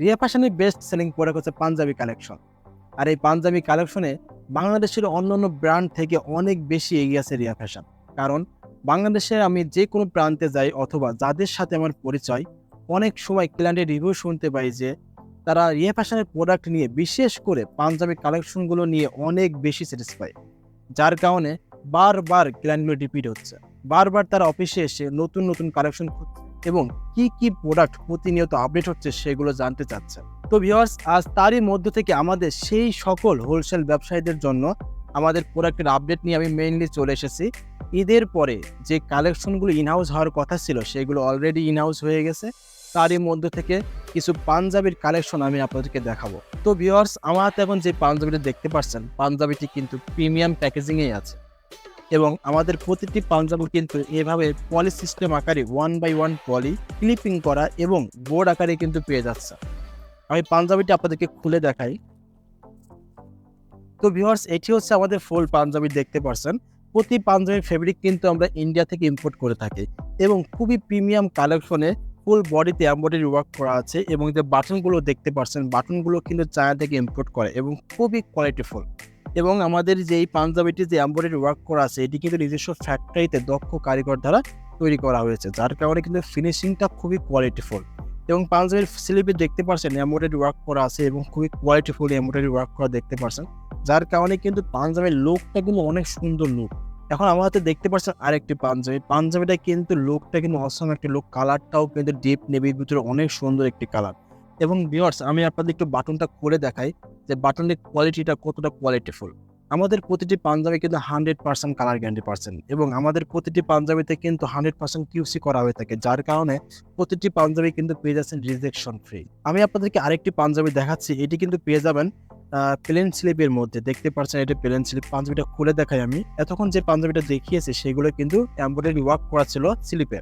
রিয়া ফ্যাশনের best selling product হচ্ছে panjabi collection আর এই পাঞ্জাবি কালেকশনে বাংলাদেশের অন্যান্য ব্র্যান্ড থেকে অনেক বেশি এগিয়ে আছে রিয়া ফ্যাশন কারণ বাংলাদেশে আমি যে কোনো প্রান্তে যাই অথবা যাদের সাথে আমার পরিচয়, অনেক সময় ক্লায়েন্টের রিভিউ শুনতে পাই যে তারা রিয়া ফ্যাশনের প্রোডাক্ট নিয়ে বিশেষ করে পাঞ্জাবি কালেকশনগুলো নিয়ে অনেক বেশি স্যাটিসফাই যার কারণে বারবার ক্লায়েন্টগুলো রিপিট হচ্ছে। বারবার তারা অফিসে এসে নতুন নতুন কালেকশন খুঁজছে। এবং কি কি প্রোডাক্ট প্রতিনিয়ত আপডেট হচ্ছে সেগুলো জানতে চাচ্ছে তো ভিওয়ার্স আজ তারই মধ্য থেকে আমাদের সেই সকল হোলসেল ব্যবসায়ীদের জন্য আমাদের প্রোডাক্টের আপডেট নিয়ে আমি মেইনলি চলে এসেছি। ঈদের পরে যে কালেকশনগুলো ইনহাউস হওয়ার কথা ছিল সেগুলো অলরেডি ইনহাউস হয়ে গেছে। তারই মধ্য থেকে কিছু পাঞ্জাবির কালেকশন আমি আপনাদেরকে দেখাবো। তো ভিওয়ার্স আমার হাতে এখন যে পাঞ্জাবিটা দেখতে পাচ্ছেন, পাঞ্জাবিটি কিন্তু প্রিমিয়াম প্যাকেজিংয়েই আছে। এবং আমাদের প্রতিটি পাঞ্জাবি কিন্তু এভাবে পলি সিস্টেম আকারে one by one poly clipping করা এবং বোর্ড আকারে কিন্তু পেয়ে যাচ্ছে। আমি পাঞ্জাবিটি আপনাদেরকে খুলে দেখাই। তো ভিউয়ার্স এটি হচ্ছে আমাদের ফুল পাঞ্জাবি দেখতে পারছেন। প্রতি পাঞ্জাবির ফেব্রিক কিন্তু আমরা ইন্ডিয়া থেকে ইম্পোর্ট করে থাকি এবং খুবই প্রিমিয়াম কালেকশনে ফুল বডিতে এম্বয়ডারি ওয়ার্ক করা আছে এবং যে বাটনগুলো দেখতে পাচ্ছেন বাটনগুলো কিন্তু চায়না থেকে ইম্পোর্ট করে এবং খুবই কোয়ালিটিফুল এবং আমাদের যে এই পাঞ্জাবিটি, যে এম্বয়ডারি ওয়ার্ক করা আছে, এটি কিন্তু নিজস্ব ফ্যাক্টরিতে দক্ষ কারিগর দ্বারা তৈরি করা হয়েছে, যার কারণে কিন্তু ফিনিশিংটা খুবই কোয়ালিটিফুল এবং পাঞ্জাবির স্লিপে দেখতে পাচ্ছেন এম্বয়ডারি ওয়ার্ক করা আছে এবং খুবই কোয়ালিটিফুল এম্বয়ডারি ওয়ার্ক করা দেখতে পাচ্ছেন যার কারণে কিন্তু পাঞ্জাবের লুকটা কিন্তু অনেক সুন্দর লুক এখন আমার হাতে দেখতে পাচ্ছেন আরেকটি পাঞ্জাবি, পাঞ্জাবিটা কিন্তু লুকটা কিন্তু অসম একটি লুক কালারটাও কিন্তু ডিপ নেভির ভিতরে অনেক সুন্দর একটি কালার এবং ভিউয়ার্স আমি আপনাদের একটু বাটনটা করে দেখাই যে বাটনের কোয়ালিটিটা কতটা কোয়ালিটিফুল আমাদের প্রতিটি পাঞ্জাবি কিন্তু hundred percent colour guarantee percent এবং আমাদের প্রতিটি পাঞ্জাবিতে কিন্তু হান্ড্রেড পার্সেন্ট কিউসি করা হয়ে থাকে, যার কারণে প্রতিটি পাঞ্জাবি কিন্তু পেয়ে যাচ্ছেন রিজেকশন ফ্রি আমি আপনাদেরকে আরেকটি পাঞ্জাবি দেখাচ্ছি, এটি কিন্তু পেয়ে যাবেন প্লেন স্লিপের মধ্যে। দেখতে পাচ্ছেন এটা প্লেন স্লিপ পাঞ্জাবিটা খুলে দেখাই আমি। এতক্ষণ যে পাঞ্জাবিটা দেখিয়েছি, সেগুলো কিন্তু এম্ব্রয়ডারি ওয়ার্ক করা ছিল স্লিপে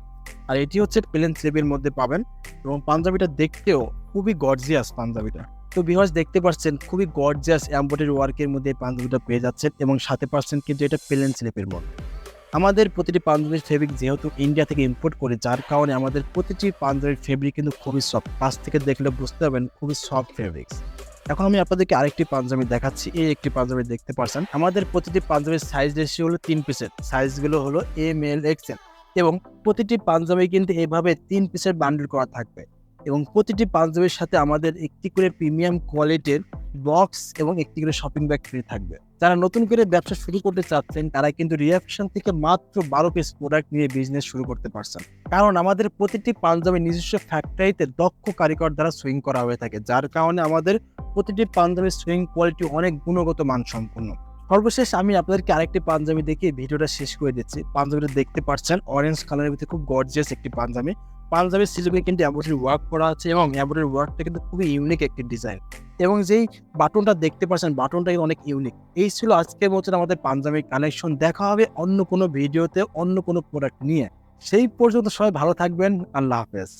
আর এটি হচ্ছে প্লেন স্লিপের মধ্যে পাবেন এবং পাঞ্জাবিটা দেখতেও খুবই গর্জিয়াস পাঞ্জাবিটা। তো বিহাস দেখতে পাচ্ছেন, খুবই গর্জিয়াস এম্ব্রয়ডারি ওয়ার্কের মধ্যে পাঞ্জাবিটা পেয়ে যাচ্ছেন এবং সাথে পাচ্ছেন কিন্তু এটা প্লেন স্লিপের মধ্যে আমাদের প্রতিটি পাঞ্জাবির ফেব্রিক যেহেতু ইন্ডিয়া থেকে ইম্পোর্ট করে, যার কারণে আমাদের প্রতিটি পাঞ্জাবির ফেব্রিক কিন্তু খুবই সফট কাছ থেকে দেখলে বুঝতে পারবেন, খুবই সফট ফেব্রিক্স এখন আমি আপনাদেরকে আরেকটি পাঞ্জাবি দেখাচ্ছি, এই একটি পাঞ্জাবি দেখতে পাচ্ছেন। আমাদের প্রতিটি পাঞ্জাবির সাইজ রেশিও হলো তিন পিসের সাইজগুলো হলো এম এল এক্সেল এবং প্রতিটি পাঞ্জাবি কিন্তু এভাবে তিন পিসের বান্ডেল করা থাকবে। এবং প্রতিটি পাঞ্জাবির সাথে আমাদের একটি করে প্রিমিয়াম কোয়ালিটির বক্স এবং একটি করে শপিং ব্যাগ ফ্রি থাকবে। যারা নতুন করে ব্যবসা শুরু করতে চাচ্ছেন, তারা কিন্তু রিয়াকশন থেকে মাত্র বারো পিস প্রোডাক্ট নিয়ে বিজনেস শুরু করতে পারছেন। কারণ আমাদের প্রতিটি পাঞ্জাবি নিজস্ব ফ্যাক্টরিতে দক্ষ কারিগর দ্বারা সুইং করা হয়ে থাকে, যার কারণে আমাদের প্রতিটি পাঞ্জাবির সুইং কোয়ালিটি অনেক গুণগত মান সম্পূর্ণ সর্বশেষ আমি আপনাদেরকে আরেকটি পাঞ্জাবি দেখিয়ে ভিডিওটা শেষ করে দিচ্ছি। পাঞ্জাবিটা দেখতে পাচ্ছেন অরেঞ্জ কালারের ভিতরে খুব গর্জিয়াস একটি পাঞ্জাবি। পাঞ্জাবির সিজুকে কিন্তু এম্ব্রয়ডারি ওয়ার্ক করা আছে এবং এম্ব্রয়ডারি ওয়ার্কটা কিন্তু খুবই ইউনিক একটি ডিজাইন এবং যেই বাটনটা দেখতে পাচ্ছেন, বাটনটা কিন্তু অনেক ইউনিক এই ছিল আজকের মতন আমাদের পাঞ্জাবের কানেকশন দেখা হবে অন্য কোনো ভিডিওতে অন্য কোনো প্রোডাক্ট নিয়ে। সেই পর্যন্ত সবাই ভালো থাকবেন। আল্লাহ হাফেজ।